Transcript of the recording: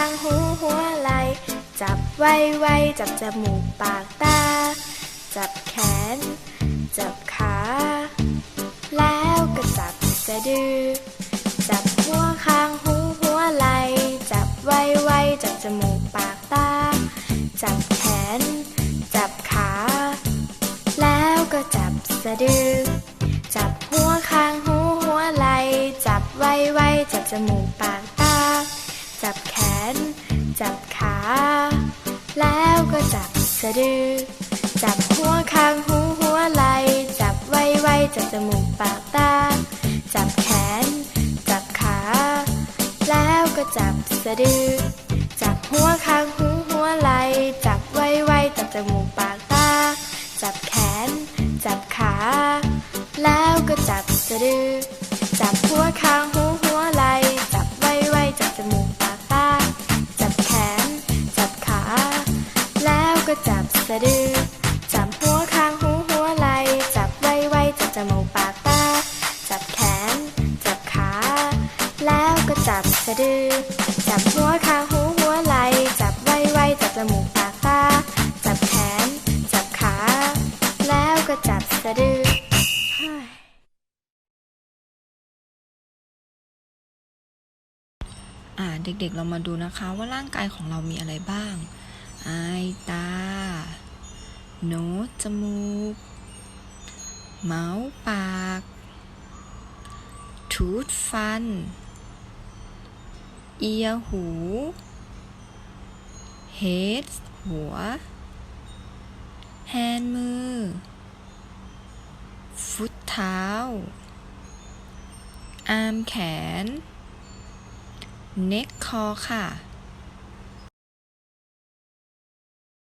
างหูหัวไหล จับไวไวจับจมูกปากตา จับแขน จับขา แล้วก็จับสะดือ จับหัวคางหูหัวไหล่จับไวไวจับจมูกปากตา จับแขน จับขา แล้วก็จับสะดือ จับหัวคางหูหัวไหล่จับไวไวจับจมูกปาก ก็จับสะดือ จับหัวคางหูหัวไหล จับไวไวๆจับจมูกปากตา จับแขน จับขา แล้วก็จับสะดือ จับหัวคางหูหัวไหล จับไวไวๆจับจมูกปากตา จับแขน จับขา แล้วก็จับสะดือ จับหัวคางหู จับสะดือ จับหัวคางหูหัวไหล จับไวไวๆจับจมูกปากตา จับแขน จับขา แล้วก็จับสะดือ จับหัวคางหูหัวไหล จับไวไวๆจับจมูกปากตา จับแขน จับขา แล้วก็จับสะดือ่าเด็กๆ เรามาดูนะคะว่าร่างกายของเรามีอะไรบ้าง ไอตา โนสจมูก เมาส์ปาก ทูดฟัน เอียหู เฮดหัว แฮนมือ ฟุตเท้า อาร์มแขน เน็กคอค่ะ